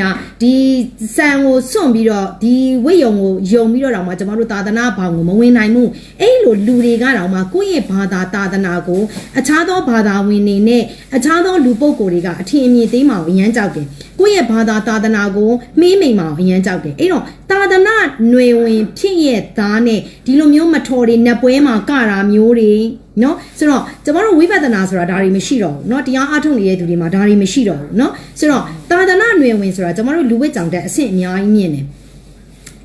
ကဒီစံကိုစွန့်ပြီးတော့ဒီဝိယုံကိုယုံပြီးတော့တောင်မှကျမတို့သာသနာဘောင်ကိုမဝင်နိုင်ဘူးအဲ့လိုလူတွေကတောင်မှကိုယ့်ရဲ့ဘာသာသာသနာကိုအခြားသောဘာသာဝင်တွေနဲ့အခြားသောလူပုဂ္ဂိုလ်တွေကအထင်အမြင်သိမ်းမအောင်အရန်ကြောက်တယ်ကိုယ့်ရဲ့ဘာသာသာသနာကိုမေးမိန်မအောင်အရန်ကြောက်တယ်အဲ့တော့သာသနာຫນွေဝင်ဖြစ်ရဲ့သားနဲ့ဒီလိုမျိုးမထော်တွေနတ်ပွဲမှာကတာမျိုးတွေ နော်ဆိုတော့ကျမတို့ဝိပဿနာဆိုတာဒါတွေမရှိတော့ဘူးเนาะတရားအားထုတ်နေတဲ့သူတွေမှာဒါတွေမရှိတော့ဘူးเนาะဆိုတော့သာသနာ့ຫນွေဝင်ဆိုတာကျမတို့လူဝိကြောင်တဲ့အဆင့်အများကြီးမြင့်တယ်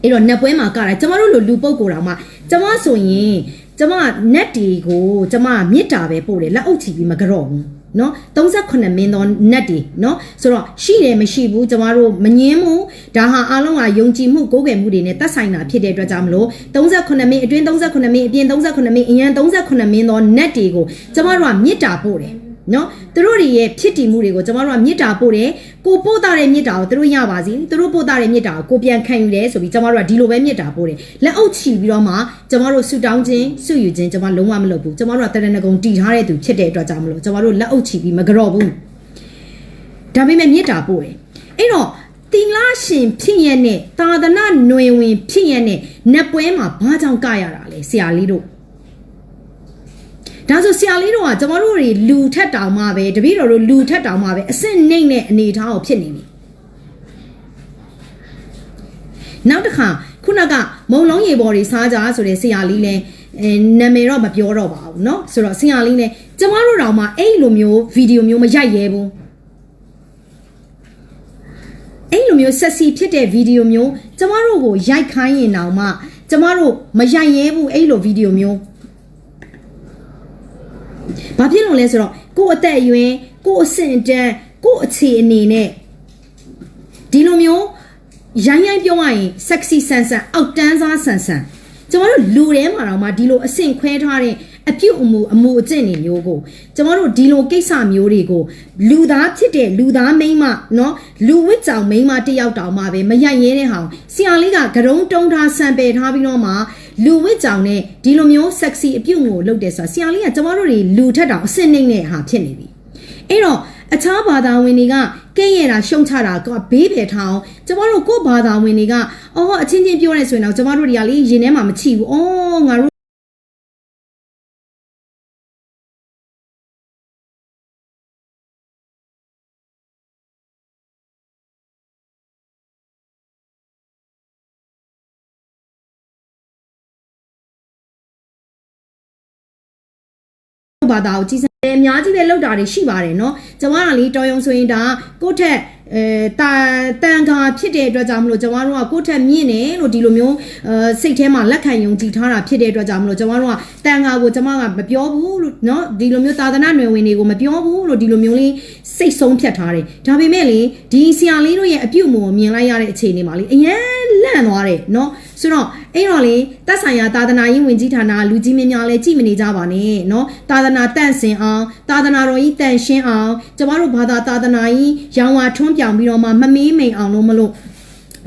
အဲ့တော့နတ်ပွဲမှာကတာကျမတို့လိုလူပုတ်ကိုယ်တော်မှာကျမဆိုရင်ကျမနတ်တီကိုကျမမေတ္တာပဲပို့တယ်လက်အုပ်ချီပြီးမကြော့ဘူး နော်38မင်းသောနတ်တွေနော်ဆိုတော့ရှိတယ်မရှိဘူးကျမတို့မငင်းဘူးဒါဟာအားလုံးကယုံကြည်မှုကိုးကွယ်မှုတွေနဲ့သက်ဆိုင်တာဖြစ်တဲ့အတွက်ကြောင့်မလို့38မင်းအတွင်း38မင်းအပြင်38မင်းအရန်38မင်းသောနတ်တွေကိုကျမတို့ကမေတ္တာပို့တယ် နော်သူတို့တွေရဲ့ဖြစ်တည်မှုတွေကိုကျမတို့ကမေတ္တာပို့တယ်ကိုပို့တာတဲ့မေတ္တာကိုသူတို့ရပါစီသူတို့ပို့တာတဲ့မေတ္တာကိုကိုပြန်ခံယူတယ်ဆိုပြီးကျမတို့ကဒီလိုပဲမေတ္တာပို့တယ်လက်အုပ်ချီပြီးတော့မှကျမတို့ဆူတောင်းခြင်းဆူယူခြင်းကျမလုံးဝမလုပ်ဘူးကျမတို့ကတရဏဂုံတည်ထားတဲ့သူဖြစ်တဲ့အတွက်ကြောင့်မလို့ကျမတို့လက်အုပ်ချီပြီးမကြော့ဘူးဒါပေမဲ့မေတ္တာပို့တယ်အဲ့တော့တင်လာရှင်ဖြစ်ရတဲ့သာသနာຫນွေဝင်ဖြစ်ရတဲ့နတ်ပွဲမှာဘာကြောင့်ကရတာလဲဆရာလေးတို့ ဒါဆိုဆရာလေးတို့ကကျမတို့တွေလူထက်တောင်မှပဲတပည့်တော်တို့လူထက်တောင်မှပဲအစ်စ်နှိမ့်တဲ့အနေအထားကိုဖြစ်နေပြီနောက်တစ်ခါခုနကမုံလုံးရေပေါ်တွေစားကြဆိုတဲ့ဆရာလေးလဲအဲနာမည်တော့မပြောတော့ပါဘူးเนาะဆိုတော့ဆရာလေးလဲကျမတို့တောင်မှအဲ့လိုမျိုးဗီဒီယိုမျိုးမရိုက်ရဲဘူးအဲ့လိုမျိုးဆက်စီဖြစ်တဲ့ဗီဒီယိုမျိုးကျမတို့ကိုရိုက်ခိုင်းရင်တောင်မှကျမတို့မရိုက်ရဲဘူးအဲ့လိုဗီဒီယိုမျိုး ဘာဖြစ်လို့လဲဆိုတော့ကိုယ့်အသက်အရွယ်ကိုယ့်အဆင့်အတန်းကိုယ့်အခြေအနေနဲ့ဒီလိုမျိုးရိုင်းရိုင်းပြောရရင် sexy ဆန်ဆန်အောက်တန်းစားဆန်ဆန်ကျမတို့လူထဲမှာတော့မှဒီလိုအဆင့်ခွဲထားတဲ့ အပြုအမူအမူအကျင့်တွေမျိုးကိုကျမတို့ဒီလိုကိစ္စမျိုးတွေကိုလူသားဖြစ်တဲ့လူသားမိန်းမနော်လူဝစ်ကြောင်မိန်းမတယောက်တောင်မှပဲမရိုက်ရဲတဲ့ဟောင်ဆရာလေးကကရုံတုံးထားဆံပယ်ထားပြီးတော့မှလူဝစ်ကြောင်နဲ့ဒီလိုမျိုး sexy အပြုအမူလုပ်တယ်ဆိုတာဆရာလေးကကျမတို့တွေလူထက်တောင်အစင်းနှိမ့်တဲ့ဟာဖြစ်နေပြီအဲ့တော့အခြားဘာသာဝင်တွေကကဲ့ရဲ့တာရှုံချတာကဘေးပယ်ထားအောင်ကျမတို့ကို့ဘာသာဝင်တွေကအော်အချင်းချင်းပြောနေဆိုရင်တော့ကျမတို့တွေကလေရင်ထဲမှာမချိဘူးအော်ငါတို့ ဘာသာကိုကြီးစံအများကြီးပဲလောက်တာတွေရှိပါတယ်เนาะကျမကလေတော်ယုံဆိုရင်ဒါကိုယ့်ထက်အဲတန်တန်ခါဖြစ်တဲ့အတွက်ကြောင့်မလို့ကျမတို့ကကိုယ့်ထက်မြင့်တယ်လို့ဒီလိုမျိုးအဲစိတ်ထဲမှာလက်ခံယုံကြည်ထားတာဖြစ်တဲ့အတွက်ကြောင့်မလို့ကျမတို့ကတန်ခါကိုကျမကမပြောဘူးလို့เนาะဒီလိုမျိုးသာသနာ့နယ်ဝင်တွေကိုမပြောဘူးလို့ဒီလိုမျိုးလေးစိတ်ဆုံးဖြတ်ထားတယ်ဒါပေမဲ့လေဒီဆရာလေးတို့ရဲ့အပြုတ်မှုကိုမြင်လိုက်ရတဲ့အခြေအနေမှာလေအရန်လန့်သွားတယ်เนาะဆိုတော့ အဲ့တော့လေတက်ဆိုင်ရာသာသနာရေးဝင်ကြီးဌာနလူကြီးမင်းများလည်းကြည်မနေကြပါနဲ့เนาะသာသနာတန့်စင်အောင်သာသနာတော်ကြီးတန့်ရှင်းအောင်ကျမတို့ဘာသာသာသနာကြီးရောင်ဝါထွန်းပြောင်ပြီးတော့မှမမေးမိန်အောင်လို့မလို့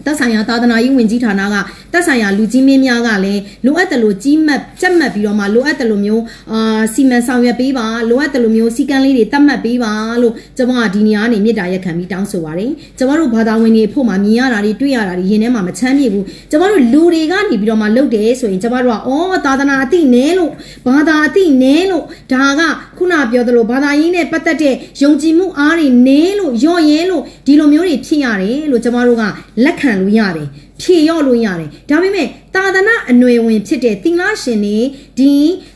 တက်ဆိုင်ရာသာသနာရေးဝင်ကြီးဌာနကတက်ဆိုင်ရာလူကြီးမင်းများကလည်းလိုအပ်တယ်လို့ကြီးမှတ်ကြက်မှတ်ပြီးတော့မှလိုအပ်တယ်လို့မျိုးအာစီမံဆောင်ရွက်ပေးပါလိုအပ်တယ်လို့မျိုးစီကံလေးတွေတတ်မှတ်ပေးပါလို့ကျွန်မကဒီနေရာကနေမြစ်တာရက်ခံပြီးတောင်းဆိုပါတယ်ကျွန်တော်တို့ဘာသာဝင်တွေဖို့မှမြင်ရတာတွေတွေ့ရတာတွေရင်ထဲမှာမချမ်းမြေဘူးကျွန်တော်တို့လူတွေကနေပြီးတော့မှလုပ်တယ်ဆိုရင်ကျွန်တော်တို့ကအော်သာသနာအတိနဲလို့ဘာသာအတိနဲလို့ဒါကခုနပြောသလိုဘာသာရေးနဲ့ပတ်သက်တဲ့ယုံကြည်မှုအားတွေနဲလို့ယော့ရဲလို့ဒီလိုမျိုးတွေဖြစ်ရတယ်လို့ကျွန်တော်တို့ကလက်ခံလို့ရတယ်ဖြေရော့လို့ရတယ်ဒါပေမဲ့သာသနာအနွယ်ဝင်ဖြစ်တဲ့သီလရှင်တွေဒီ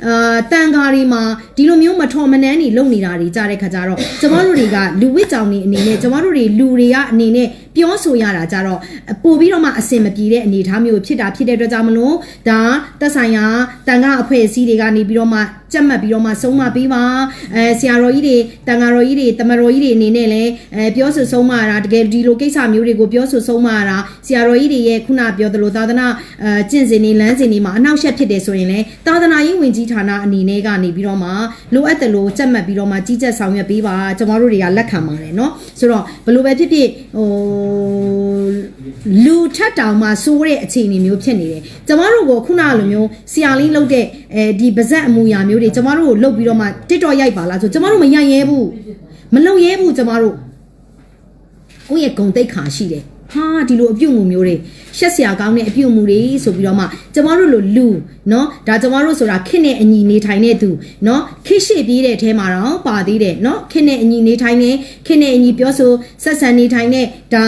အာတန်ဃာတွေမှာဒီလိုမျိုးမထော်မနှမ်းတွေလုပ်နေတာတွေကြားတဲ့ခါကျတော့ကျမတို့တွေကလူဝစ်ကြောင်တွေအနေနဲ့ကျမတို့တွေလူတွေကအနေနဲ့ပြောဆိုရတာကြတော့ပို့ပြီးတော့မှအစင်မပြေတဲ့အနေအထားမျိုးဖြစ်တာဖြစ်တဲ့အတွက်ကြောင့်မလို့ဒါသက်ဆိုင်ရာတန်ဃာအဖွဲ့အစည်းတွေကနေပြီးတော့မှကြက်မှတ်ပြီးတော့မှဆုံးမပေးပါအဲဆရာတော်ကြီးတွေတန်ဃာတော်ကြီးတွေတမတော်ကြီးတွေအနေနဲ့လည်းအဲပြောဆိုဆုံးမတာတကယ်ဒီလိုကိစ္စမျိုးတွေကိုပြောဆိုဆုံးမတာဆရာတော်ကြီးတွေရဲ့ခုနပြောသလိုသာသနာအဲကျင့်စဉ်တွေလမ်းစဉ်တွေမှာအနောက်ရှက်ဖြစ်တယ်ဆိုရင်လည်းသာသနာရေးဝင်ကြီးဌာနအနေနဲ့ကနေပြီးတော့မှလိုအပ်တယ်လို့ကြက်မှတ်ပြီးတော့မှကြီးကြပ်ဆောင်ရွက်ပေးပါကျွန်တော်တို့တွေကလက်ခံပါတယ်เนาะဆိုတော့ဘယ်လိုပဲဖြစ်ဖြစ်ဟိုလူထက်တောင်မှစိုးတဲ့အခြေအနေမျိုးဖြစ်နေတယ်ကျမတို့ကခုနလိုမျိုးဆရာလေးလုပ်တဲ့အဲဒီပါဇက်အမူအရာမျိုးတွေကျမတို့ကိုလုပ်ပြီးတော့မှ TikTok ရိုက်ပါလားဆိုကျမတို့မရိုက်ရဲဘူးမလုပ်ရဲဘူးကျမတို့ ကိုယ့်ရဲ့ဂုံတိတ်ခါရှိတယ် ဟာဒီလိုအပြုတ်မှုမျိုးတွေရှက်စရာကောင်းတဲ့အပြုတ်မှုတွေဆိုပြီးတော့မှကျမတို့လိုလူเนาะဒါကျမတို့ဆိုတာခစ်နဲ့အညီနေထိုင်တဲ့သူเนาะခစ်ရှိပြေးတဲ့အထဲမှာတော့ပါသေးတယ်เนาะခစ်နဲ့အညီနေထိုင်နေခစ်နဲ့အညီပြောဆိုဆက်ဆံနေထိုင်တဲ့ဒါ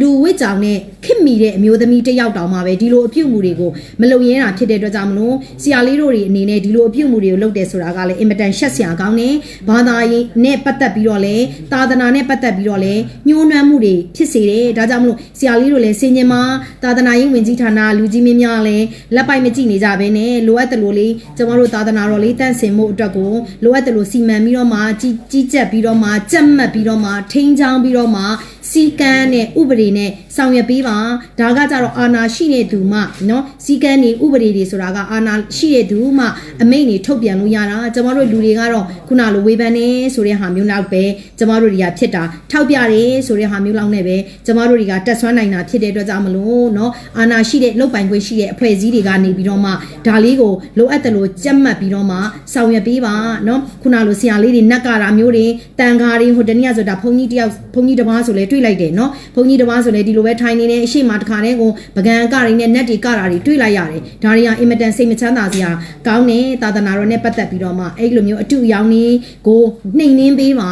လူဝစ်ကြောင်နဲ့ခစ်မိတဲ့အမျိုးသမီးတစ်ယောက်တောင်မှပဲဒီလိုအပြုတ်မှုတွေကိုမလုံရဲတာဖြစ်တဲ့အတွက်ကြောင့်မလို့ဆရာလေးတို့တွေအနေနဲ့ဒီလိုအပြုတ်မှုတွေကိုလုပ်တယ်ဆိုတာကလည်းအင်မတန်ရှက်စရာကောင်းတယ်ဘာသာရေးနဲ့ပတ်သက်ပြီးတော့လည်းသာသနာနဲ့ပတ်သက်ပြီးတော့လည်းညှိုးနှွမ်းမှုတွေဖြစ်စေတယ်ဒါကြောင့် ်မလို့ဆရာလေးတို့လည်းစင်ញင်မှာသာသနာရေးဝင်ကြီးဌာနလူကြီးမင်းများလည်းလက်ပိုက်မကြည့်နေကြဘဲနဲ့လိုအပ်တယ်လို့လေးကျမတို့သာသနာတော်လေးတန့်စင်မှုအတွက်ကိုလိုအပ်တယ်လို့စီမံပြီးတော့မှကြီးကြီးကြပ်ပြီးတော့မှကြက်မှတ်ပြီးတော့မှထိန်းချောင်းပြီးတော့မှ စီကန်းနဲ့ဥပဒေနဲ့ဆောင်ရွက်ပေးပါဒါကကြတော့အာဏာရှိတဲ့သူမှနော်စီကန်းနေဥပဒေတွေဆိုတာကအာဏာရှိတဲ့သူမှအမိန့်တွေထုတ်ပြန်လို့ရတာကျမတို့လူတွေကတော့ခုနလိုဝေဖန်နေဆိုတဲ့ဟာမျိုးလောက်ပဲကျမတို့တွေကဖြစ်တာထောက်ပြတယ်ဆိုတဲ့ဟာမျိုးလောက်နဲ့ပဲကျမတို့တွေကတက်ဆွမ်းနိုင်တာဖြစ်တဲ့အတွက်ကြောင့်မလို့နော်အာဏာရှိတဲ့လုတ်ပိုင်ခွင့်ရှိတဲ့အဖွဲ့အစည်းတွေကနေပြီးတော့မှဒါလေးကိုလိုအပ်တယ်လို့ကြက်မှတ်ပြီးတော့မှဆောင်ရွက်ပေးပါနော်ခုနလိုဆရာလေးတွေနက်ကာတာမျိုးတွေတန်ခါတွေဟိုတနေ့ကဆိုတာဘုန်းကြီးတယောက်ဘုန်းကြီးတပားဆိုလဲတွေ့တွေ့လိုက်တယ်နော်ဘုန်းကြီးတစ်ပါးဆိုလည်းဒီလိုပဲထိုင်နေတဲ့အရှိမတခါတည်းကိုပကံကတွေနဲ့နတ်တွေကတာတွေတွေ့လိုက်ရတယ်ဒါတွေကအင်မတန်စိတ်မချမ်းသာစရာကောင်းတဲ့သာသနာတော်နဲ့ပတ်သက်ပြီးတော့မှအဲ့လိုမျိုးအတူရောင်းနေကိုနှိမ်နှင်းပေးပါ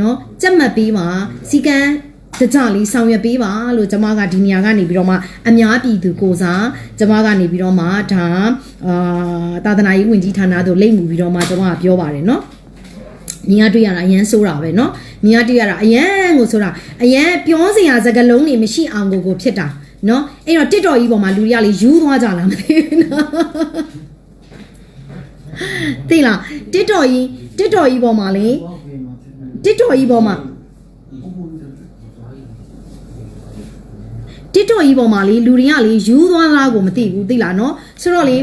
နော်ကြက်မှတ်ပေးပါစီကံတကြလေးဆောင်ရွက်ပေးပါလို့ကျမကဒီနေရာကနေပြီးတော့မှအများပြည်သူကိုစားကျမကနေပြီးတော့မှဒါအာသာသနာရေးဝန်ကြီးဌာနတို့လိမ့်မူပြီးတော့မှကျမကပြောပါတယ်နော် မြင်ရတွေ့ရတာအရန်ဆိုးတာပဲเนาะမြင်ရတွေ့ရတာအရန်ကိုဆိုတာအရန်ပြောစရာစကားလုံးတွေမရှိအောင်ကိုကိုဖြစ်တာเนาะအဲ့တော့တစ်တော်ကြီးပေါ်မှာလူတွေကလေယူသွားကြလားမသိဘူးเนาะသိလားတစ်တော်ကြီးတစ်တော်ကြီးပေါ်မှာလေတစ်တော်ကြီးပေါ်မှာတစ်တော်ကြီးပေါ်မှာလေလူတွေကလေယူသွားလားကိုမသိဘူးသိလားเนาะဆိုတော့လေ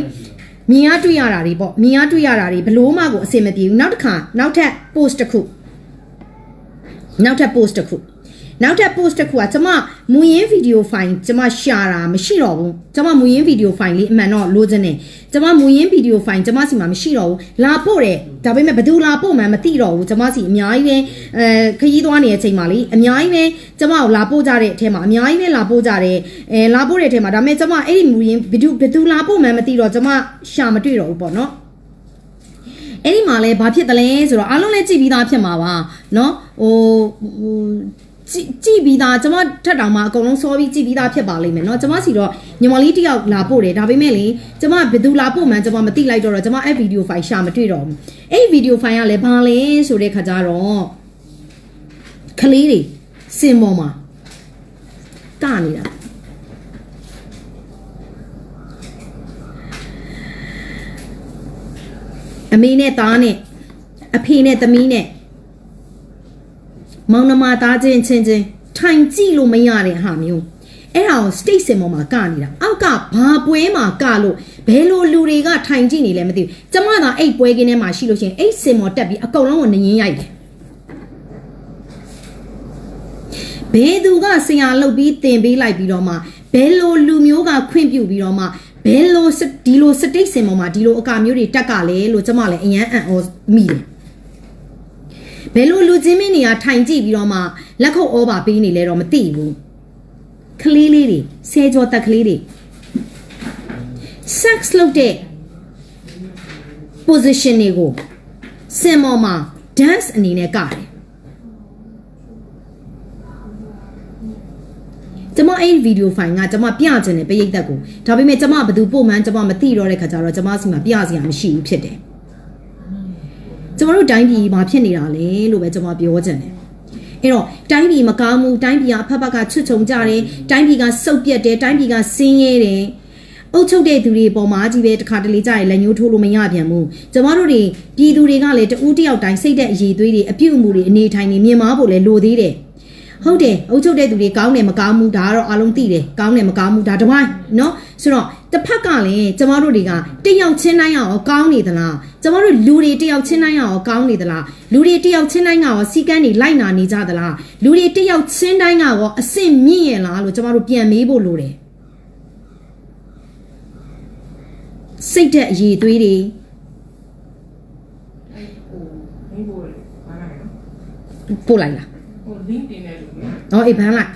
မြင်ရတွေ့ရတာတွေပေါ့မြင်ရတွေ့ရတာတွေဘလို့မှကိုအဆင်မပြေဘူးနောက်တစ်ခါနောက်ထပ် post တစ်ခုနောက်ထပ် post တစ်ခု နောက်ထပ် post တစ်ခုကကျမမူရင်းဗီဒီယိုဖိုင်ကျမရှာတာမရှိတော့ဘူးကျမမူရင်းဗီဒီယိုဖိုင်လေးအမှန်တော့လိုချင်တယ်ကျမမူရင်းဗီဒီယိုဖိုင်ကျမစီမှာမရှိတော့ဘူးလာပို့တယ်ဒါပေမဲ့ဘယ်သူလာပို့မှန်းမသိတော့ဘူးကျမစီအများကြီးပဲအဲခရီးသွားနေတဲ့အချိန်မှာလေအများကြီးပဲကျမကိုလာပို့ကြတဲ့အထဲမှာအများကြီးပဲလာပို့ကြတယ်အဲလာပို့တဲ့အထဲမှာဒါပေမဲ့ကျမအဲ့ဒီမူရင်းဘယ်သူဘယ်သူလာပို့မှန်းမသိတော့ကျမရှာမတွေ့တော့ဘူးပေါ့နော်အဲ့ဒီမှာလဲဘာဖြစ်တယ်လဲဆိုတော့အားလုံးလည်းကြည့်ပြီးသားဖြစ်မှာပါเนาะဟိုဟို ကြည့်ကြည့်ပြီးသားကျမထက်တောင်မှအကုန်လုံးစောပြီးကြည့်ပြီးသားဖြစ်ပါလိမ့်မယ်เนาะကျမစီတော့ညီမလေးတယောက်လာပို့တယ်ဒါပေမဲ့လေကျမဘယ်သူလာပို့မှန်းကျမမသိလိုက်တော့တော့ကျမအဲ့ဗီဒီယိုဖိုင်ရှာမတွေ့တော့ဘူးအဲ့ဗီဒီယိုဖိုင်ကလည်းဘာလဲဆိုတဲ့ခါကျတော့ကလေးတွေစင်ပေါ်မှာကနေတာအမေနဲ့သားနဲ့အဖေနဲ့သမီးနဲ့ မောင်နှမသားချင်းချင်းချင်းထိုင်ကြည့်လို့မရတဲ့ဟာမျိုးအဲ့ဒါကို state စင်ပေါ်မှာကနေတာအောက်ကဘာပွဲမှာကလို့ဘယ်လိုလူတွေကထိုင်ကြည့်နေလဲမသိဘူးကျမသာအဲ့ပွဲကင်းထဲမှာရှိလို့ရှိရင်အဲ့စင်ပေါ်တက်ပြီးအကုန်လုံးကိုနင်းရိုက်တယ်ဘယ်သူကဆရာလုပ်ပြီးတင်ပေးလိုက်ပြီးတော့မှဘယ်လိုလူမျိုးကခွင့်ပြုပြီးတော့မှဘယ်လိုဒီလိုစတိတ်စင်ပေါ်မှာဒီလိုအကာမျိုးတွေတက်ကလဲလို့ကျမလည်းအရန်အံ့ဩမိတယ် ဘယ်လိုလူချင်းမင်းတွေကထိုင်ကြည့်ပြီးတော့မှလက်ခုပ်ဩဘာပေးနေလဲတော့မသိဘူးကလေးလေးတွေဆဲကြောတက်ကလေးတွေ sex လုပ်တဲ့ position တွေကိုစင်မော်မှာ dance အနေနဲ့ကတယ်ကျမအဲ့ဒီဗီဒီယိုဖိုင်ကကျမပြချင်တယ်ပရိသတ်ကိုဒါပေမဲ့ကျမဘယ်သူပို့မှန်းကျမမသိတော့တဲ့ခါကျတော့ကျမစီမှာပြစရာမရှိဘူးဖြစ်တယ် ကျမတို့တိုင်းပြည်မှာဖြစ်နေတာလေလို့ပဲကျမပြောချင်တယ်အဲ့တော့တိုင်းပြည်မကောင်းဘူးတိုင်းပြည်ကအဖက်ဖက်ကချွတ်ချုံကြတယ်တိုင်းပြည်ကစုပ်ပြက်တယ်တိုင်းပြည်ကဆင်းရဲတယ်အုပ်ချုပ်တဲ့သူတွေပေါ်မှာကြီးပဲတခါတလေကြာရင်လက်ညှိုးထိုးလို့မရပြန်ဘူးကျမတို့တွေပြည်သူတွေကလည်းတဦးတယောက်တိုင်းစိတ်တဲ့အရေးသွေးတွေအပြုတ်အမူတွေအနေထိုင်နေမြင်မာဖို့လည်းလိုသေးတယ်ဟုတ်တယ်အုပ်ချုပ်တဲ့သူတွေကောင်းတယ်မကောင်းဘူးဒါကတော့အားလုံးသိတယ်ကောင်းတယ်မကောင်းဘူးဒါတဝိုင်းเนาะဆိုတော့ တစ်ဖက်ကလည်းကျမတို့တွေကတယောက်ချင်းတိုင်းရောကောင်းနေသလားကျမတို့လူတွေတယောက်ချင်းတိုင်းရောကောင်းနေသလားလူတွေတယောက်ချင်းတိုင်းကရောစီကန်းတွေလိုက်နာနေကြသလားလူတွေတယောက်ချင်းတိုင်းကရောအဆင့်မြင့်ရလားလို့ကျမတို့ပြန်မေးဖို့လိုတယ်စိတ်သက်အရေးသွေးတွေအဲ့ဟိုမင်းဘိုးလေးဘာလဲနော်ပို့လိုက်လားဟိုသတင်းတင်တဲ့လူတွေ။ဟောအေးဘန်းလိုက်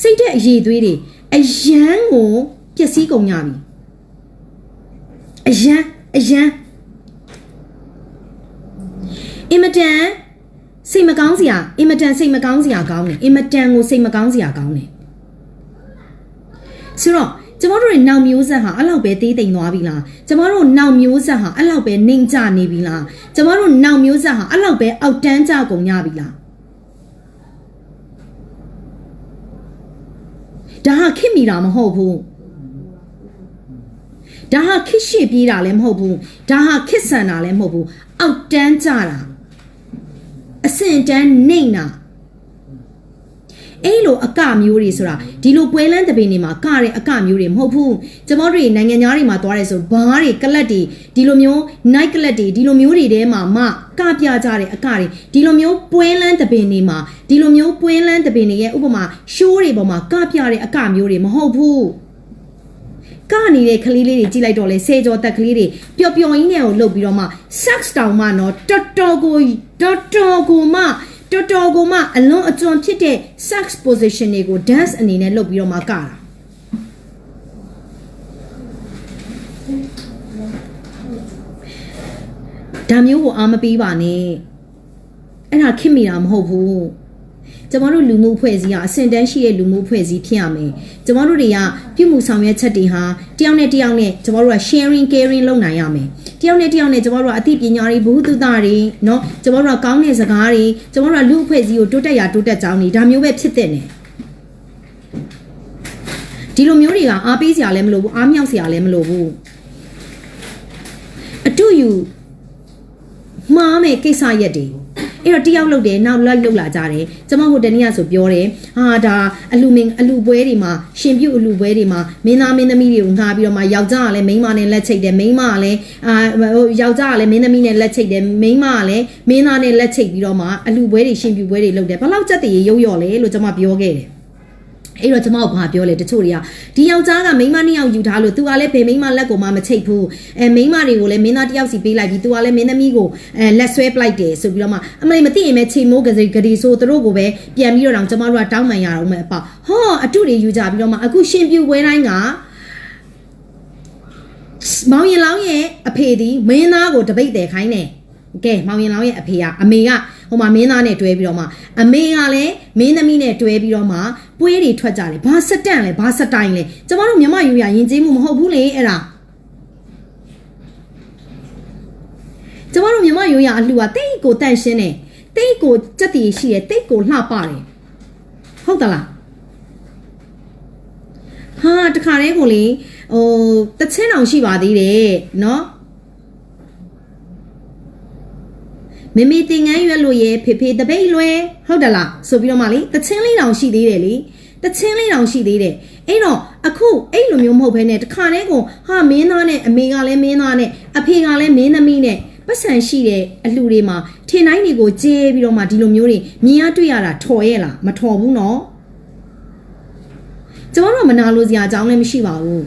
စိတ်တဲ့အရေးသွေးတွေအယမ်းကိုပျက်စီးကုန်ကြပြီ။ အယမ်းအယမ်းအင်မတန်စိတ်မကောင်းစရာအင်မတန်စိတ်မကောင်းစရာကောင်းတယ်အင်မတန်ကိုစိတ်မကောင်းစရာကောင်းတယ်ဆိုတော့ကျမတို့တွေနောက်မျိုးဆက်ဟာအဲ့လောက်ပဲသေးသိမ်သွားပြီလားကျမတို့နောက်မျိုးဆက်ဟာအဲ့လောက်ပဲနှိမ်ကျနေပြီလားကျမတို့နောက်မျိုးဆက်ဟာအဲ့လောက်ပဲအောက်တန်းကျကုန်ကြပြီလားဒါဟာခစ်မိတာမဟုတ်ဘူး ဒါဟာခစ်ရှေ့ပြေးတာလည်းမဟုတ်ဘူးဒါဟာခစ်ဆန်တာလည်းမဟုတ်ဘူးအောက်တန်းကျတာအစင်တန်းနှိမ်တာအဲ့လိုအကမျိုးတွေဆိုတာဒီလိုပွဲလန်းတပင်တွေမှာကတဲ့အကမျိုးတွေမဟုတ်ဘူးကျမတို့တွေနိုင်ငံသားတွေမှာသွားရဲဆိုဘားတွေကလတ်တွေဒီလိုမျိုး night ကလတ်တွေဒီလိုမျိုးတွေထဲမှာမှကပြကြတဲ့အကတွေဒီလိုမျိုးပွဲလန်းတပင်တွေမှာဒီလိုမျိုးပွဲလန်းတပင်တွေရဲ့ဥပမာရှိုးတွေပေါ်မှာကပြတဲ့အကမျိုးတွေမဟုတ်ဘူး ကနေတဲ့ကလေးလေးတွေကြည့်လိုက်တော့လေဆဲကြောတက်ကလေးတွေပျော်ပျော်ရင်းနဲ့ကိုလှုပ်ပြီးတော့မှ sex တောင်မှနော်တော်တော်ကိုတော်တော်ကိုမှတော်တော်ကိုမှအလွန်အကျွံဖြစ်တဲ့ sex position တွေကို dance အနေနဲ့လှုပ်ပြီးတော့မှကတာဒါမျိုးကိုအာမပေးပါနဲ့အဲ့ဒါခင်မိတာမဟုတ်ဘူး ကျမတို့လူမှုအဖွဲ့အစည်းကအဆင့်တန်းရှိတဲ့လူမှုအဖွဲ့အစည်းဖြစ်ရမယ်။ကျမတို့တွေကပြုမှုဆောင်ရွက်ချက်တွေဟာတယောက်နဲ့တယောက်နဲ့ကျမတို့က sharing caring လုပ်နိုင်ရမယ်။တယောက်နဲ့တယောက်နဲ့ကျမတို့ကအသိပညာတွေဘ ഹു တုတတွေเนาะကျမတို့ကကောင်းတဲ့စကားတွေကျမတို့ကလူအဖွဲ့အစည်းကိုတိုးတက်ရာတိုးတက်ကြောင်းတွေဒါမျိုးပဲဖြစ်တဲ့နယ်ဒီလိုမျိုးတွေကအားပေးစရာလည်းမလိုဘူးအားမြောက်စရာလည်းမလိုဘူးအတူယူမှားမယ်ကိစ္စရက်တွေ အဲ့တော့တယောက်လုပ်တယ်နောက်လိုက်လုပ်လာကြတယ်ကျွန်မဟိုတနေ့ကဆိုပြောတယ်ဟာဒါအလူမင်အလူပွဲတွေမှာရှင်ပြုတ်အလူပွဲတွေမှာမင်းသားမင်းသမီးတွေကိုငှားပြီးတော့မှယောက်ျားကလည်းမိန်းမနဲ့လက်ချိတ်တယ်မိန်းမကလည်းအာဟိုယောက်ျားကလည်းမင်းသမီးနဲ့လက်ချိတ်တယ်မိန်းမကလည်းမင်းသားနဲ့လက်ချိတ်ပြီးတော့မှအလူပွဲတွေရှင်ပြုတ်ပွဲတွေလုပ်တယ်ဘယ်လောက်ကြက်တည်းရုပ်ရော်လဲလို့ကျွန်မပြောခဲ့တယ် အဲ့တော့ကျမကဘာပြောလဲတချို့တွေကဒီယောက်ျားကမိန်းမနှစ်ယောက်ယူထားလို့သူကလည်းဘယ်မိန်းမလက်ကိုမှမချိတ်ဘူးအဲမိန်းမတွေကိုလည်းမင်းသားတစ်ယောက်စီပေးလိုက်ပြီးသူကလည်းမင်းသမီးကိုအဲလက်ဆွဲပလိုက်တယ်ဆိုပြီးတော့မှအမလေးမသိရင်ပဲချိန်မိုးကလေးဂဒီဆိုသူတို့ကိုပဲပြန်ပြီးတော့တောင်ကျမတို့ကတောင်းပန်ရအောင်မဲ့အပေါ့ဟောအတုတွေယူကြပြီးတော့မှအခုရှင်ပြူပွဲတိုင်းကမောင်ရင်လောင်းရဲ့အဖေဒီမင်းသားကိုတပိတ်တယ်ခိုင်းတယ်ကဲမောင်ရင်လောင်းရဲ့အဖေကအမေက ဟိုမှာမင်းသားနဲ့တွဲပြီးတော့မှအမေကလည်းမင်းသမီးနဲ့တွဲပြီးတော့မှပွဲတွေထွက်ကြတယ်ဘာစတန့်လဲဘာစတိုင်လဲကျမတို့မြမယူရရင်ကျေးမှုမဟုတ်ဘူးလေအဲ့ဒါကျမတို့မြမယူရအလှူကတိတ်ကိုတန့်ရှင်းတယ်တိတ်ကိုစက်တည်ရှိတယ်တိတ်ကိုလှပတယ်ဟုတ်သလားဟာတခါတည်းကိုလေဟိုတချင်းအောင်ရှိပါသေးတယ်เนาะ မမေတင်ငန်းရွက်လို့ရေဖေဖေတပိတ်လွဲဟုတ်တယ်လားဆိုပြီးတော့မှလေတချင်းလေးတောင်ရှိသေးတယ်လေတချင်းလေးတောင်ရှိသေးတယ်အဲ့တော့အခုအဲ့လိုမျိုးမဟုတ်ဘဲနဲ့တခါတည်းကိုဟာမင်းသားနဲ့အမေကလည်းမင်းသားနဲ့အဖေကလည်းမင်းသမီးနဲ့ပတ်စံရှိတဲ့အလှူတွေမှာထင်တိုင်းတွေကိုကျဲပြီးတော့မှဒီလိုမျိုးတွေမြင်ရတွေ့ရတာထော်ရဲ့လားမထော်ဘူးနော်ကျွန်တော်တို့မနာလို့စရာအကြောင်းလည်းမရှိပါဘူး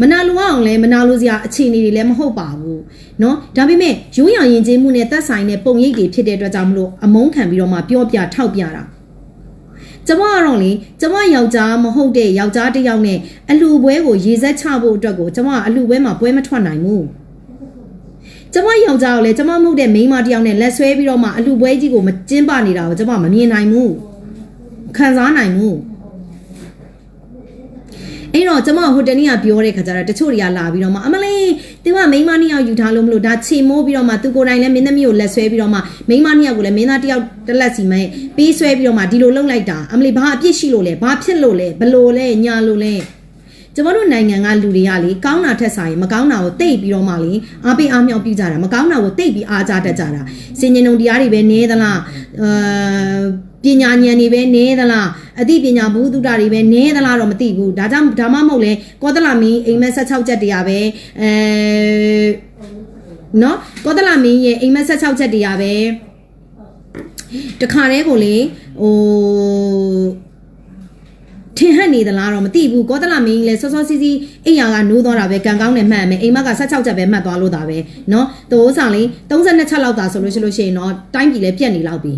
မနာလိုအောင်လဲမနာလိုစရာအခြေအနေတွေလည်းမဟုတ်ပါဘူးเนาะဒါပေမဲ့ရိုးရာရင်ကျေးမှုနဲ့သက်ဆိုင်တဲ့ပုံရိပ်တွေဖြစ်တဲ့အတွက်ကြောင့်မလို့အမုန်းခံပြီးတော့မှပြောပြထောက်ပြတာကျမကတော့လေကျမယောက်ျားမဟုတ်တဲ့ယောက်ျားတစ်ယောက်နဲ့အလှပွဲကိုရေဆက်ချဖို့အတွက်ကိုကျမကအလှပွဲမှာပွဲမထွက်နိုင်ဘူးကျမယောက်ျားကိုလည်းကျမမဟုတ်တဲ့မိန်းမတစ်ယောက်နဲ့လက်ဆွဲပြီးတော့မှအလှပွဲကြီးကိုမကျင်းပနေတာကိုကျမမမြင်နိုင်ဘူးခံစားနိုင်ဘူး အဲ့တော့ကျမဟိုတနေ့ကပြောတဲ့ခါကျတော့တချို့တွေကလာပြီးတော့မှအမလေးသူကမိန်းမနှစ်ယောက်ယူထားလို့မလို့ဒါချေမိုးပြီးတော့မှသူကိုယ်တိုင်လည်းမင်းသမီးကိုလက်ဆွဲပြီးတော့မှမိန်းမနှစ်ယောက်ကိုလည်းမင်းသားတစ်ယောက်တစ်လက်စီမဲ့ပေးဆွဲပြီးတော့မှဒီလိုလုပ်လိုက်တာအမလေးဘာအပြစ်ရှိလို့လဲဘာဖြစ်လို့လဲဘလို့လဲညာလို့လဲကျမတို့နိုင်ငံကလူတွေကလေကောင်းတာထက်ဆိုင်မကောင်းတာကိုတိတ်ပြီးတော့မှလေအားပေးအားမြောက်ပြကြတာမကောင်းတာကိုတိတ်ပြီးအားကြတတ်ကြတာစင်ញင်ုံတရားတွေပဲနေသလားအာ ပညာဉာဏ်တွေပဲနေသလားအသိပညာဘုသူတ္တတွေပဲနေသလားတော့မသိဘူးဒါကြောင့်ဒါမှမဟုတ်လေကောသလမင်းအိမ်မက်16ချက်တရားပဲအဲနော်ကောသလမင်းရဲ့အိမ်မက်16ချက်တရားပဲတခါတည်းကိုလေဟိုထင်ဟပ်နေသလားတော့မသိဘူးကောသလမင်းလည်းစောစောစီးစီးအိမ်ယာကနိုးသွားတာပဲကံကောင်းတယ်မှတ်မယ်အိမ်မက်က16ချက်ပဲမှတ်သွားလို့တာပဲเนาะတိုးဆောင်လေး32ချက်လောက်သာဆိုလို့ရှိလို့ရှိရင်တော့တိုင်းပြည်လည်းပြက်နေလောက်ပြီ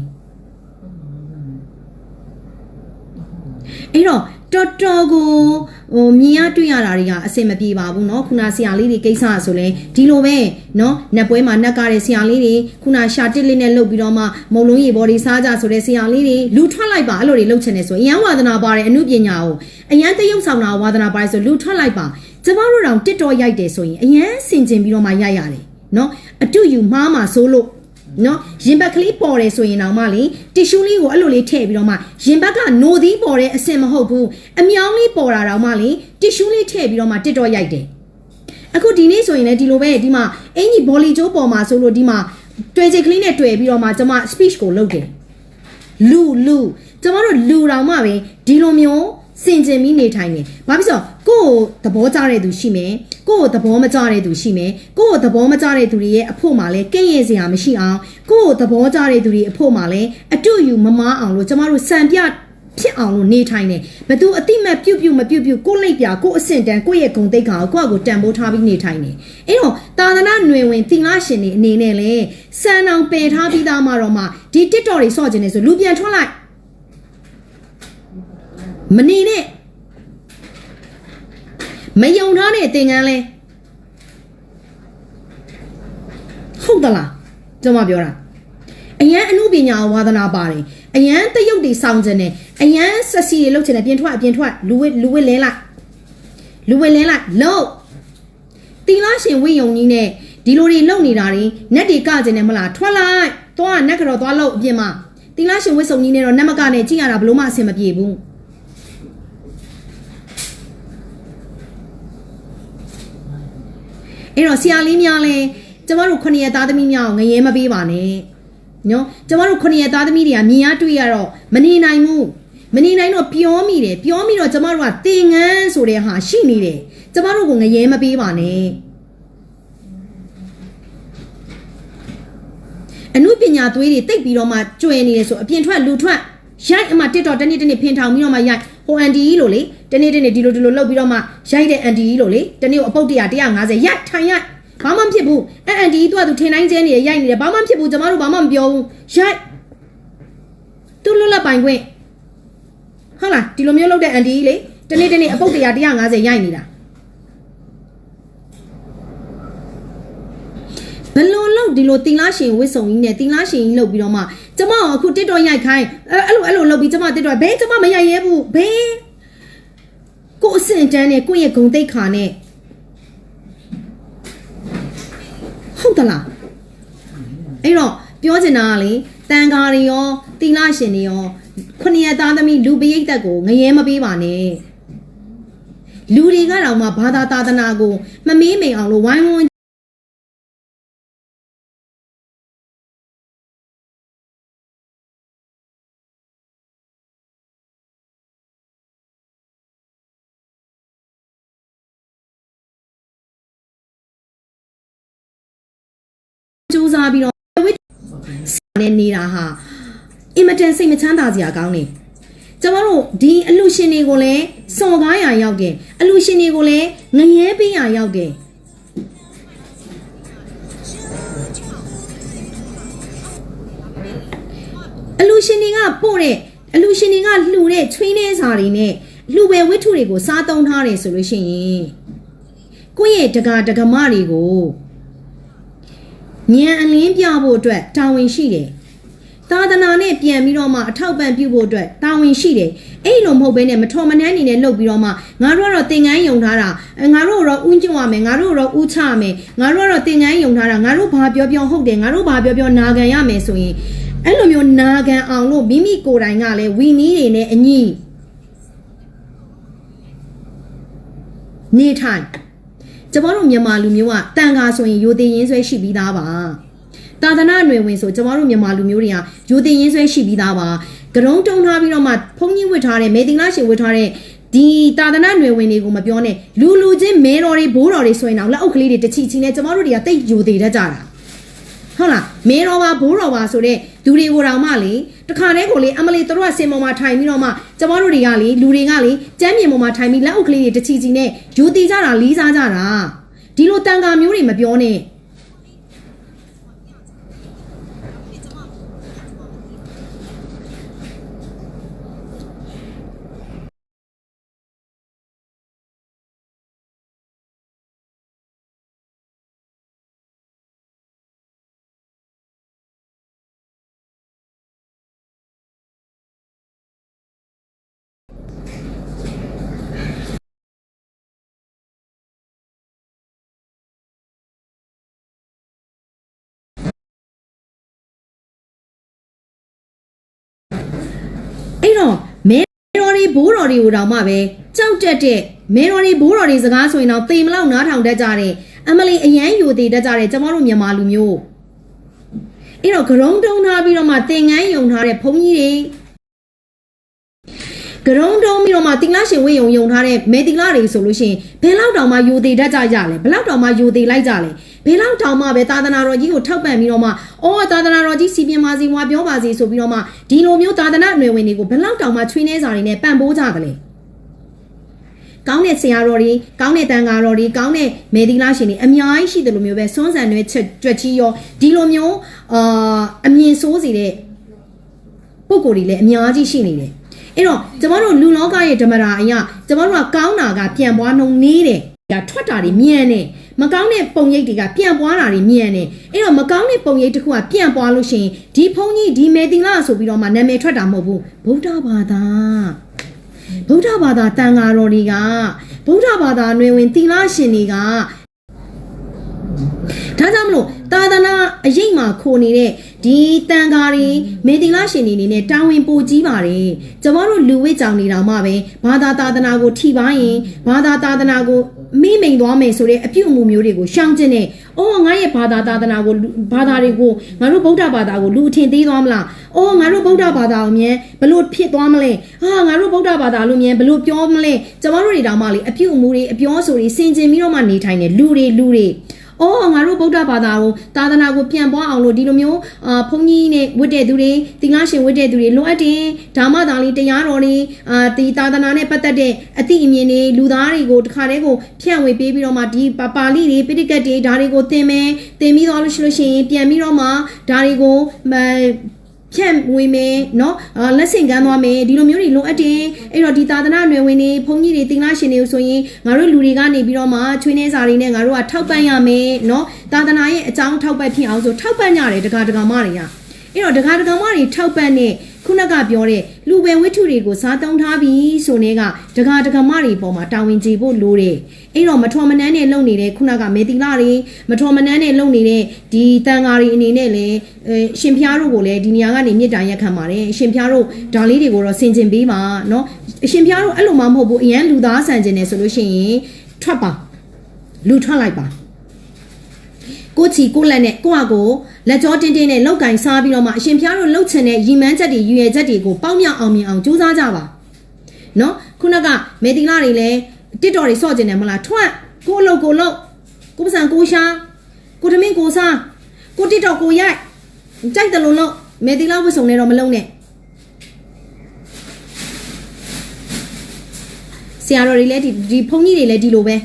အဲ့တော့တော်တော်ကိုဟိုမြင်ရတွေ့ရတာတွေကအဆင်မပြေပါဘူးเนาะခုနဆရာလေးတွေကိစ္စဆိုလဲဒီလိုပဲเนาะနက်ပွဲမှာနက်ကားတဲ့ဆရာလေးတွေခုနရှာတစ်လေးနဲ့လှုပ်ပြီးတော့မှမုံလုံးရေဘော်တွေစားကြဆိုတဲ့ဆရာလေးတွေလူထွက်လိုက်ပါအဲ့လိုတွေလှုပ်ချင်နေဆိုအရန်ဝါသနာပါတယ်အမှုပညာကိုအရန်တရုပ်ဆောင်တာဝါသနာပါတယ်ဆိုလူထွက်လိုက်ပါကျမတို့တောင်တစ်တော်ရိုက်တယ်ဆိုရင်အရန်ဆင်ကျင်ပြီးတော့မှရိုက်ရတယ်เนาะအတူယူမှားမှာဆိုလို့ နော်ရင်ဘက်ကလေးပေါ်တယ်ဆိုရင်တော့မှလေတီရှူးလေးကိုအဲ့လိုလေးထည့်ပြီးတော့မှရင်ဘက်ကနိုသီးပေါ်တဲ့အစင်မဟုတ်ဘူးအမြောင်းလေးပေါ်တာတော့မှလေတီရှူးလေးထည့်ပြီးတော့မှတစ်တော့ရိုက်တယ်အခုဒီနေ့ဆိုရင်လည်းဒီလိုပဲဒီမှာအင်ကြီးဘောလီကျိုးပေါ်မှာဆိုလို့ဒီမှာတွေ့ချက်ကလေးနဲ့တွေ့ပြီးတော့မှကျွန်မ speech ကိုလုပ်တယ်လူလူကျွန်တော်တို့လူတော်မှပဲဒီလိုမျိုး စင်ကျင်ပြီးနေထိုင်နေ။ဘာဖြစ်လို့ကိုယ့်ကိုသဘောကျတဲ့သူရှိမယ်။ကိုယ့်ကိုသဘောမကျတဲ့သူရှိမယ်။ကိုယ့်ကိုသဘောမကျတဲ့သူတွေရဲ့အဖို့မှာလည်းကဲ့ရဲ့စရာမရှိအောင်ကိုယ့်ကိုသဘောကျတဲ့သူတွေအဖို့မှာလည်းအတူယူမမားအောင်လို့ကျမတို့စံပြဖြစ်အောင်လို့နေထိုင်နေ။ဘသူအတိမတ်ပြုတ်ပြုတ်မပြုတ်ပြုတ်ကိုယ့်လိုက်ပြကိုယ့်အဆင့်တန်းကိုယ့်ရဲ့ဂုံတိတ်ခါကိုကိုယ့်အကိုတန်ဖိုးထားပြီးနေထိုင်နေ။အဲ့တော့သာသနာ့ຫນွေဝင်သီလရှင်တွေအနေနဲ့လေစံအောင်ပယ်ထားပြီးသားမှတော့မှဒီ TikTok တွေစော့ခြင်းနေဆိုလူပြန်ထွက်လိုက် မနေနဲ့မယုံထားတဲ့သင်္ကန်းလဲဟုတ်သလားကျွန်မပြောတာအရန်အမှုပညာဝါသနာပါတယ်အရန်တရုတ်တွေစောင့်ခြင်းနဲ့အရန်ဆက်စီတွေလုပ်ခြင်းနဲ့ပြင်ထွက်ပြင်ထွက်လူဝစ်လူဝစ်လဲလိုက်လူဝစ်လဲလိုက်လို့တီလာရှင်ဝိယုံကြီးနဲ့ဒီလိုတွေလုပ်နေတာတွေနက်တွေကခြင်းနဲ့မလားထွက်လိုက်သွားနက်ကတော့သွားလို့အပြင်မှာတီလာရှင်ဝိစုံကြီးနဲ့တော့နက်မကနဲ့ကြည့်ရတာဘလို့မှအဆင်မပြေဘူး အဲ့တော့ဆရာလေးများလဲကျမတို့ခုနှစ်ရက်သားသမီးများကိုငရဲမပေးပါနဲ့နော်ကျမတို့ခုနှစ်ရက်သားသမီးတွေကမြင်ရတွေ့ရတော့မနေနိုင်ဘူးမနေနိုင်တော့ပြောမိတယ်ပြောမိတော့ကျမတို့ကတင်ငန်းဆိုတဲ့ဟာရှိနေတယ်ကျမတို့ကငရဲမပေးပါနဲ့အမှုပညာသွေးတွေတိတ်ပြီးတော့မှကျွယ်နေတယ်ဆိုအပြင်ထွက်လူထွက်ရိုက်အမတစ်တော်တနေ့တနေ့ဖင်ထောင်ပြီးတော့မှရိုက်ဟိုအန်တီကြီးလို့လေတနေ့တနေ့ဒီလိုဒီလိုလှုပ်ပြီးတော့မှရိုက်တဲ့အန်တီကြီးလို့လေတနေ့ကိုအပုတ်100 150ရိုက်ထိုင်ရိုက်ဘာမှမဖြစ်ဘူးအအန်တီကြီးသူကသူထင်တိုင်းကျဲနေရရိုက်နေတယ်ဘာမှမဖြစ်ဘူးကျမတို့ဘာမှမပြောဘူးရိုက်သူလွတ်လပ်ပိုင်ခွင့်ဟုတ်လားဒီလိုမျိုးလုပ်တဲ့အန်တီကြီးလေတနေ့တနေ့အပုတ်100 150ရိုက်နေတာ ဘလို့လောက်ဒီလိုတင်လားရှင်ဝစ်စုံကြီးနဲ့တင်လားရှင်ကြီးလုပ်ပြီးတော့မှကျမအခုတစ်တော်ရိုက်ခိုင်းအဲ့လိုအဲ့လိုလုပ်ပြီးကျမတစ်တော်ဘဲကျမမရိုက်ရဲဘူးဘဲကိုအစင်တန်းနဲ့ကိုယ့်ရဲ့ဂုံတိတ်ခါနဲ့ဟုတ်သလားအဲ့တော့ပြောချင်တာကလေတန်ကားတွေရောတင်လားရှင်တွေရောခொနည်းသားသမီးလူပရိသတ်ကိုငရဲမပေးပါနဲ့လူတွေကတော့မှဘာသာသာသနာကိုမမေးမိန်အောင်လို့ဝိုင်းဝန်း စူးစမ်းပြီးတော့ဝိစာနဲ့နေတာဟာအင်မတန်စိတ်မချမ်းသာစရာကောင်းနေကျမတို့ဒီအလူရှင်တွေကိုလည်းစော်ကားရရောက်တယ်အလူရှင်တွေကိုလည်းငရဲပေးရရောက်တယ်အလူရှင်တွေကပို့တဲ့အလူရှင်တွေကလှူတဲ့ချွေးနှဲစာတွေနဲ့လှူပဲဝတ္ထုတွေကိုစားသုံးထားတယ်ဆိုလို့ရှိရင်ကိုယ့်ရဲ့တကာတကမတွေကို ဉာဏ်အလင်းပြဖို့အတွက်တာဝန်ရှိတယ်သာသနာနဲ့ပြန်ပြီးတော့မှအထောက်ပံ့ပြုဖို့အတွက်တာဝန်ရှိတယ်အဲ့လိုမဟုတ်ဘဲနဲ့မထော်မနှမ်းနေနဲ့လှုပ်ပြီးတော့မှငါတို့ကတော့သင်္ကန်းယုံထားတာအဲငါတို့ကတော့ဥညွတ်ရမယ်ငါတို့ကတော့ဥချရမယ်ငါတို့ကတော့သင်္ကန်းယုံထားတာငါတို့ဘာပြောပြောဟုတ်တယ်ငါတို့ဘာပြောပြောနာခံရမယ်ဆိုရင်အဲ့လိုမျိုးနာခံအောင်လို့မိမိကိုယ်တိုင်ကလည်းဝီနီးတွေနဲ့အညီနေထိုင် ကျမတို့မြန်မာလူမျိုးကတန်ခါဆိုရင်ရိုသေရင်းဆွဲရှိပြီးသားပါသာသနာ့နယ်ဝင်ဆိုကျမတို့မြန်မာလူမျိုးတွေကရိုသေရင်းဆွဲရှိပြီးသားပါကရုံးတုံထားပြီးတော့မှဖုန်ကြီးဝစ်ထားတဲ့မေတင်လာရှင်ဝစ်ထားတဲ့ဒီသာသနာ့နယ်ဝင်တွေကိုမပြောနဲ့လူလူချင်းမဲတော်တွေဘိုးတော်တွေဆိုရင်တော့လက်အုပ်ကလေးတွေတချီချီနဲ့ကျမတို့တွေကတိတ်ယူသေးတတ်ကြတာ ဟုတ်လားမဲတော်ပါဘိုးတော်ပါဆိုတဲ့သူတွေကိုတောင်မှလေတခါတည်းကိုလေအမလီတို့ကစင်ပေါ်မှာထိုင်ပြီးတော့မှကျမတို့တွေကလေလူတွေကလေကျမ်းမြေပေါ်မှာထိုင်ပြီးလက်အုပ်ကလေးတွေတချီချီနဲ့ယိုသေးကြတာလီးစားကြတာဒီလိုတန်ခါမျိုးတွေမပြောနဲ့ ဘိုးတော်တွေကိုတောင်မှပဲကြောက်တက်တဲ့မေတော်တွေဘိုးတော်တွေစကားဆိုရင်တော့သေမလောက်နားထောင်တတ်ကြတဲ့အမလီအရန်ယူသေးတတ်ကြတဲ့ကျမတို့မြန်မာလူမျိုးအဲ့တော့ဂရုံတုံထားပြီးတော့မှသင်ငန်းယုံထားတဲ့ဘုန်းကြီးတွေဂရုံတုံပြီးတော့မှတင်လာရှင်ဝေယုံယုံထားတဲ့မေတင်လာတွေဆိုလို့ရှိရင်ဘယ်လောက်တောင်မှယူသေးတတ်ကြကြလဲဘယ်လောက်တောင်မှယူသေးလိုက်ကြလဲ ဘယ်လောက်တောင်မှပဲသာသနာတော်ကြီးကိုထောက်ပံ့ပြီးတော့မှအော်သာသနာတော်ကြီးစီပင်ပါစီဝါပြောပါစီဆိုပြီးတော့မှဒီလိုမျိုးသာသနာ့နယ်ဝင်တွေကိုဘယ်လောက်တောင်မှချွေးနှဲစာတွေနဲ့ပံ့ပိုးကြတယ်လဲကောင်းတဲ့ဆရာတော်တွေကောင်းတဲ့တန်ဃာတော်တွေကောင်းတဲ့မေဒီလာရှင်တွေအများကြီးရှိတယ်လို့မျိုးပဲစွန်းဆန်တွေချက်ကြွက်ကြီးရောဒီလိုမျိုးအာအမြင်ဆိုးစီတဲ့ပုံကိုယ်တွေလည်းအများကြီးရှိနေတယ်အဲ့တော့ကျမတို့လူလောကရဲ့ဓမ္မရာအရာကျမတို့ကကောင်းတာကပြန်ပွားနှုံနေတယ်ဒါထွက်တာတွေမြန်တယ် မကောင်းတဲ့ပုံရိပ်တွေကပြန်ပွားတာတွေမြန်တယ်အဲ့တော့မကောင်းတဲ့ပုံရိပ်တစ်ခုကပြန်ပွားလို့ရှိရင်ဒီဖုန်းကြီးဒီမေတင်လာဆိုပြီးတော့မှနာမည်ထွက်တာမဟုတ်ဘူးဗုဒ္ဓဘာသာဗုဒ္ဓဘာသာတန်ဃာတော်တွေကဗုဒ္ဓဘာသာနွယ်ဝင်သီလရှင်တွေကဒါကြောင့်မလို့သာသနာအရေးမှာခိုနေတဲ့ ဒီတန်ဃာတွေမေသီလရှင်တွေအနေနဲ့တာဝန်ပိုကြီးပါတယ်ကျမတို့လူဝိကြောင်နေတောင်မှပဲဘာသာသာသနာကိုထိပါရင်ဘာသာသာသနာကိုမိမိန်သွားမယ်ဆိုတဲ့အပြုအမူမျိုးတွေကိုရှောင်ကျင်နေအော်ငါရဲ့ဘာသာသာသနာကိုလူဘာသာတွေကိုငါတို့ဗုဒ္ဓဘာသာကိုလူအထင်သေးသွားမလားအော်ငါတို့ဗုဒ္ဓဘာသာကိုမြင်ဘလို့ဖြစ်သွားမလဲဟာငါတို့ဗုဒ္ဓဘာသာလို့မြင်ဘလို့ပြောမလဲကျမတို့တွေတောင်မှလေအပြုအမူတွေအပြောဆိုတွေစင်ကျင်ပြီးတော့မှနေထိုင်တယ်လူတွေလူတွေ အော်ငါတို့ဗုဒ္ဓဘာသာကိုသာသနာကိုပြန်ပွားအောင်လို့ဒီလိုမျိုးအာဘုန်းကြီးနဲ့ဝတ်တဲ့သူတွေသီလရှင်ဝတ်တဲ့သူတွေလိုအပ်တယ်ဓမ္မသာလေးတရားတော်တွေအာဒီသာသနာနဲ့ပတ်သက်တဲ့အသည့်အမြင်တွေလူသားတွေကိုတခါတည်းကိုဖြန့်ဝေပေးပြီးတော့မှဒီပါပါဠိတွေပိဋကတ်တွေဒါတွေကိုသင်မယ်သင်ပြီးသွားလို့ရှိလို့ရှိရင်ပြန်ပြီးတော့မှဒါတွေကိုမ ဖြန့်ဝေမယ်နော်လက်ဆင့်ကမ်းသွားမယ်ဒီလိုမျိုးတွေလိုအပ်တယ်အဲ့တော့ဒီသာသနာ့နယ်ဝင်တွေဘုန်းကြီးတွေတင်လာရှင်တွေကိုဆိုရင်ငါတို့လူတွေကနေပြီးတော့မှချွေးနှဲစာတွေနဲ့ငါတို့ကထောက်ပံ့ရမယ်နော်သာသနာရဲ့အကြောင်းထောက်ပံ့ဖြစ်အောင်ဆိုထောက်ပံ့ရတယ်တကာတကာမတွေက အဲ့တော့ဒကာဒကာမတွေထောက်ပံ့တဲ့ခုနကပြောတဲ့လူပဲဝိထုတွေကိုစားသုံးထားပြီးဆိုနေကဒကာဒကာမတွေပေါ်မှာတာဝန်ကျေဖို့လိုတယ်အဲ့တော့မထော်မနှမ်းနဲ့လုံနေတဲ့ခုနကမေတီလာတွေမထော်မနှမ်းနဲ့လုံနေတဲ့ဒီတန်ဃာတွေအနေနဲ့လည်းအဲရှင်ဖျားတို့ကိုလည်းဒီနေရာကနေမြစ်တာရက်ခံပါတယ်ရှင်ဖျားတို့ဒါလေးတွေကိုတော့ဆင်ကျင်ပေးပါเนาะရှင်ဖျားတို့အဲ့လိုမှမဟုတ်ဘူးအရန်လူသားဆန်ကျင်နေဆိုလို့ရှိရင်ထွက်ပါလူထွက်လိုက်ပါ ကိုချီကိုလက်နဲ့ကိုယ့်အကို လက်ကြောတင်းတင်းနဲ့လောက်ကင်စားပြီးတော့မှအရှင်ဖျားတို့လှုပ်ချင်တဲ့ရီမန်းချက်တွေရွရွယ်ချက်တွေကိုပေါက်မြောက်အောင်မြင်အောင်ကြိုးစားကြပါနော်ခုနကမေတီလာတွေလည်းတစ်တော်တွေစော့ကျင်တယ်မလားထွက်ကိုလှုပ်ကိုလှုပ်ကိုပစံကိုရှာကိုသမင်းကိုစားကိုတစ်တော်ကိုရိုက်ကြိုက်တယ်လို့လို့မေတီလာဝတ်စုံနေတော့မလုံးနဲ့ဆရာတော်တွေလည်းဒီဒီဖုန်းကြီးတွေလည်းဒီလိုပဲ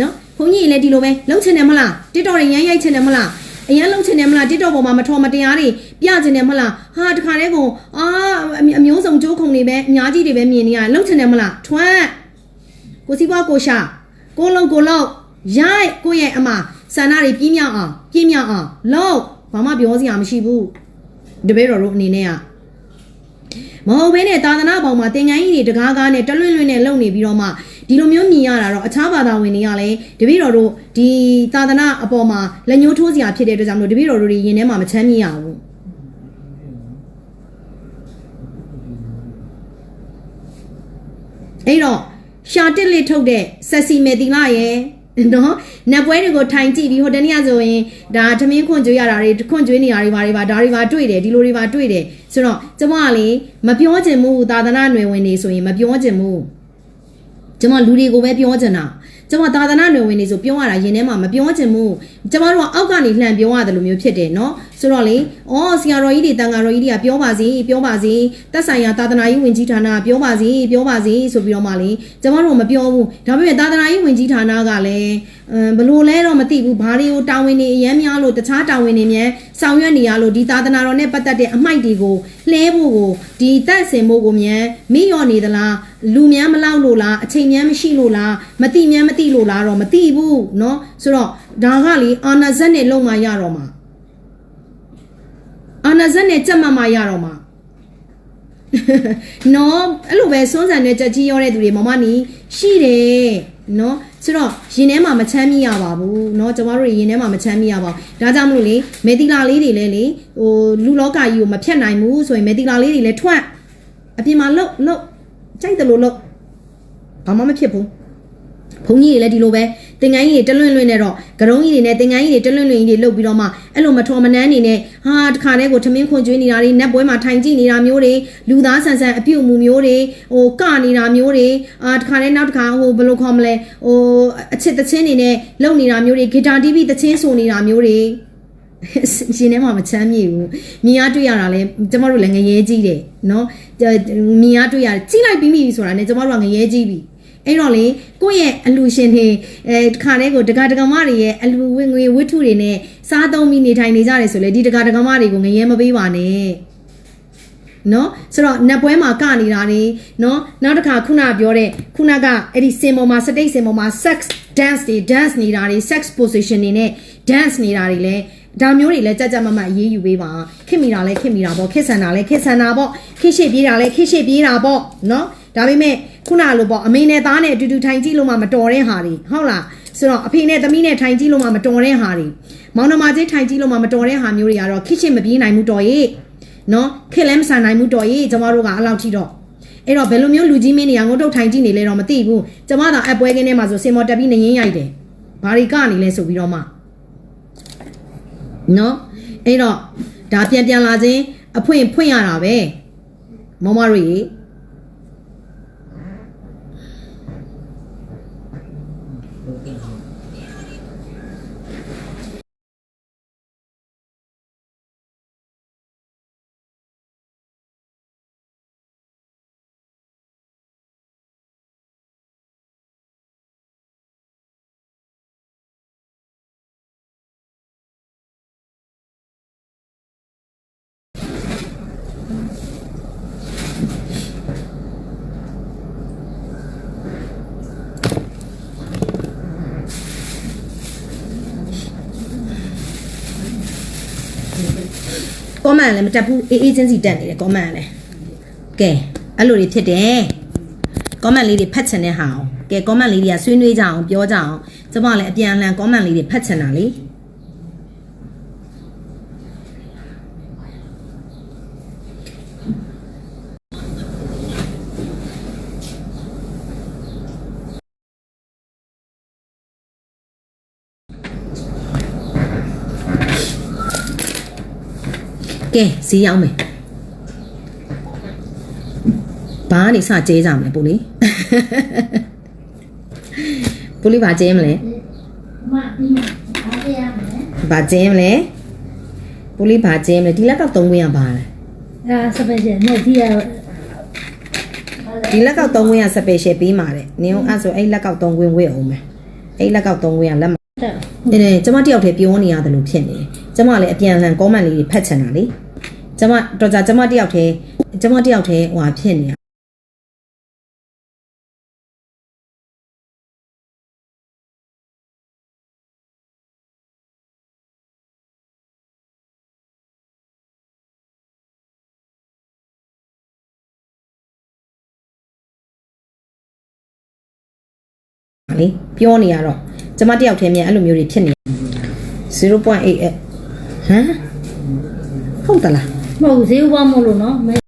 နော်ဘုန်းကြီးလည်းဒီလိုပဲလှုပ်ချင်တယ်မလားတစ်တော်တွေရမ်းရိုက်ချင်တယ်မလား အရန်လှုပ်ချင်တယ်မလားတစ်တော်ပေါ်မှာမထော်မတရားတွေပြချင်တယ်မလားဟာတခါတည်းကိုအာအမျိုးအမျိုးစုံကြိုးခုံတွေပဲအများကြီးတွေပဲမြင်နေရလှုပ်ချင်တယ်မလားထွန်းကိုစီးပွားကိုရှာကိုလုံးကိုလုံးရိုက်ကိုရဲ့အမဆန္ဒတွေပြင်းမြောက်အောင်ပြင်းမြောက်အောင်လှုပ်ဘာမှပြောစရာမရှိဘူးတပည့်တော်တို့အနေနဲ့ကမဟုတ်ဘဲနဲ့သာသနာပေါင်းမှာသင်္ကန်းကြီးတွေတကားကားနဲ့တလွင့်လွင့်နဲ့လုံနေပြီးတော့မှ ဒီလိုမျိုးမြင်ရတာတော့အခြားဘာသာဝင်တွေကလည်းတပည့်တော်တို့ဒီသာသနာအပေါ်မှာလက်ညှိုးထိုးစရာဖြစ်တဲ့အတွက်ကြောင့်မလို့တပည့်တော်တို့တွေယင်ထဲမှာမချမ်းမြေ့ရဘူးအဲ့တော့ရှာတစ်လစ်ထုတ်တဲ့ဆက်စီမေတီလာရဲ့နော်နက်ပွဲတွေကိုထိုင်ကြည့်ပြီးဟိုတနေ့ကဆိုရင်ဒါသမင်းခွန်ကျွေးရတာတွေခွန်ကျွေးနေရတွေဘာတွေပါဒါတွေပါတွေ့တယ်ဒီလိုတွေပါတွေ့တယ်ဆိုတော့ကျမကလေမပြောချင်ဘူးသာသနာ့နယ်ဝင်နေဆိုရင်မပြောချင်ဘူး ကျမလူတွေကိုပဲပြောချင်တာကျမသာသနာ့နယ်ဝင်နေဆိုပြောရတာရင်ထဲမှာမပြောချင်ဘူးကျမတို့ကအောက်ကနေလှန်ပြောရတယ်လို့မျိုးဖြစ်တယ်နော်ဆိုတော့လေအော်ဆရာတော်ကြီးတွေတန်ဃာတော်ကြီးတွေကပြောပါစီပြောပါစီတက်ဆိုင်ရာသာသနာရေးဝင်ကြီးဌာနကပြောပါစီပြောပါစီဆိုပြီးတော့မှလေကျမတို့ကမပြောဘူးဒါပေမဲ့သာသနာရေးဝင်ကြီးဌာနကလည်းအမ် ဘလို့လဲတော့မသိဘူးဘာတွေကိုတာဝန်တွေအများများလို့တခြားတာဝန်တွေမြန်ဆောင်ရွက်နေရလို့ဒီသာသနာတော်နဲ့ပတ်သက်တဲ့အမိုက်တွေကိုလှဲဖို့ကိုဒီတက်စင်ဖို့ကိုမြန်မိရော့နေသလားလူမြန်မလောက်လို့လားအချိန်မြန်မရှိလို့လားမတိမြန်မတိလို့လားတော့မတိဘူးเนาะဆိုတော့ဒါကလေအာနာဇက်နဲ့လုံမရတော့မှာအာနာဇက်နဲ့ကြက်မမရတော့မှာ နော်အဲ့လိုပဲစွန်းဆန်တဲ့ကြက်ကြီးရောတဲ့သူတွေမမနီရှိတယ်နော် ဆိုတော့ရင်ထဲမှာမချမ်းမိရပါဘူးเนาะကျမတို့တွေရင်ထဲမှာမချမ်းမိရပါဘူးဒါကြောင့်မလို့လေမေတီလာလေးတွေလည်းလေဟိုလူလောကကြီးကိုမဖြတ်နိုင်ဘူးဆိုရင်မေတီလာလေးတွေလည်းထွက်အပြင်မှာလှုပ်လှုပ် ကြိုက်တယ်လို့လို့ဘာမှမဖြစ်ဘူး ဘုံကြီးတွေလည်းဒီလိုပဲတင်ငန်းကြီးတွေတလွင့်လွင့်နဲ့တော့ကရုံးကြီးတွေနဲ့တင်ငန်းကြီးတွေတလွင့်လွင့်ကြီးတွေလုတ်ပြီးတော့မှအဲ့လိုမထော်မနှမ်းနေနဲ့ဟာတခါတည်းကိုထမင်းခွန်ကျွေးနေတာတွေနက်ပွဲမှာထိုင်ကြည့်နေတာမျိုးတွေလူသားဆန်ဆန်အပြုတ်မှုမျိုးတွေဟိုကနေတာမျိုးတွေအာတခါတည်းနောက်တခါဟိုဘယ်လိုခေါ်မလဲဟိုအချစ်တချင်းတွေနဲ့လုတ်နေတာမျိုးတွေဂီတာ TV တချင်းဆိုနေတာမျိုးတွေရှင်ထဲမှာမချမ်းမြေဘူးမြင်ရတွေ့ရတာလဲကျမတို့လည်းငရဲကြီးတယ်နော်မြင်ရတွေ့ရတယ်ကြီးလိုက်ပြီးပြီဆိုတာ ਨੇ ကျမတို့ကငရဲကြီးပြီ အဲ့တော့လေကိုယ့်ရဲ့အလူရှင်တွေအဲတခါတည်းကိုတက္ကတက္ကမတွေရဲ့အလူဝင်ငွေဝတ္ထုတွေနဲ့စားသုံးပြီးနေထိုင်နေကြတယ်ဆိုလေဒီတက္ကတက္ကမတွေကိုငရဲမပေးပါနဲ့နော်ဆိုတော့နက်ပွဲမှာကနေတာနေနော်နောက်တစ်ခါခုနပြောတဲ့ခုနကအဲ့ဒီစင်ပေါ်မှာစတိတ်စင်ပေါ်မှာ sex dance တွေ dance နေတာတွေ sex position တွေနဲ့ dance နေတာတွေလဲဒါမျိုးတွေလဲကြကြမမတ်အေးအေးယူပေးပါခင်မိတာလဲခင်မိတာပေါ့ခစ်ဆန်တာလဲခစ်ဆန်တာပေါ့ခိရှိပြေးတာလဲခိရှိပြေးတာပေါ့နော်ဒါပေမဲ့ ခုနလိုပေါ့အမေနဲ့သားနဲ့အတူတူထိုင်ကြည့်လို့မှမတော်တဲ့ဟာတွေဟုတ်လားဆိုတော့အဖေနဲ့သမီးနဲ့ထိုင်ကြည့်လို့မှမတော်တဲ့ဟာတွေမောင်နှမချင်းထိုင်ကြည့်လို့မှမတော်တဲ့ဟာမျိုးတွေကတော့ခိရှိမပြေးနိုင်ဘူးတော်ရေးနော်ခစ်လဲမဆန်နိုင်ဘူးတော်ရေးကျမတို့ကအလောက်ထိတော့အဲ့တော့ဘယ်လိုမျိုးလူကြီးမင်းတွေကငုတ်တုတ်ထိုင်ကြည့်နေလဲတော့မသိဘူးကျမသာအပွဲကင်းထဲမှာဆိုစင်မော်တက်ပြီးနေရင်ရိုက်တယ်ဘာတွေကနေလဲဆိုပြီးတော့မှနော်အဲ့တော့ဒါပြန်ပြန်လာခြင်းအဖွင့်ဖွင့်ရတာပဲမမတို့ရေ comment လည်းမတက်ဘူးအေးအေးချင်းစီတက်နေတယ် comment လည်းကဲအဲ့လိုတွေဖြစ်တယ် comment လေးတွေဖတ်ချင်တဲ့ဟာအောင်ကဲ comment လေးတွေကဆွေးနွေးကြအောင်ပြောကြအောင်ကျမလည်းအပြန်အလှန် comment လေးတွေဖတ်ချင်တာလေ ကဲဈေးရောက်မယ်ဘာကနေစကျဲကြမလဲပူလေးပူလေးဘာကျဲမလဲမဒီမှာအားရရမယ်ဘာကျဲမလဲပူလေးဘာကျဲမလဲဒီလက်ကောက်သုံးခွင့်ရပါလားအဲစပယ်ရှယ်နဲ့ဒီရဒီလက်ကောက်သုံးခွင့်ရ special ပေးမှာတဲ့နင်တို့အဲ့ဆိုအဲ့လက်ကောက်သုံးခွင့်ဝေ့အောင်မယ်အဲ့လက်ကောက်သုံးခွင့်ရလက်မတက် အဲ့ဒါကျမတယောက်တည်းပြောနေရတယ်လို့ဖြစ်နေတယ်ကျမလည်းအပြန်အလှန် comment လေးတွေဖတ်ချင်တာလေကျမတော့ကြကျမတယောက်တည်းကျမတယောက်တည်းဟိုဟာဖြစ်နေတာလေပြောနေရတော့ ကျမတယောက်တည်းမြန်အဲ့လိုမျိုးတွေဖြစ်နေ0.8အဲ့ဟမ်ဟုတ်သလားမဟုတ်ဈေးဘွားမလို့နော်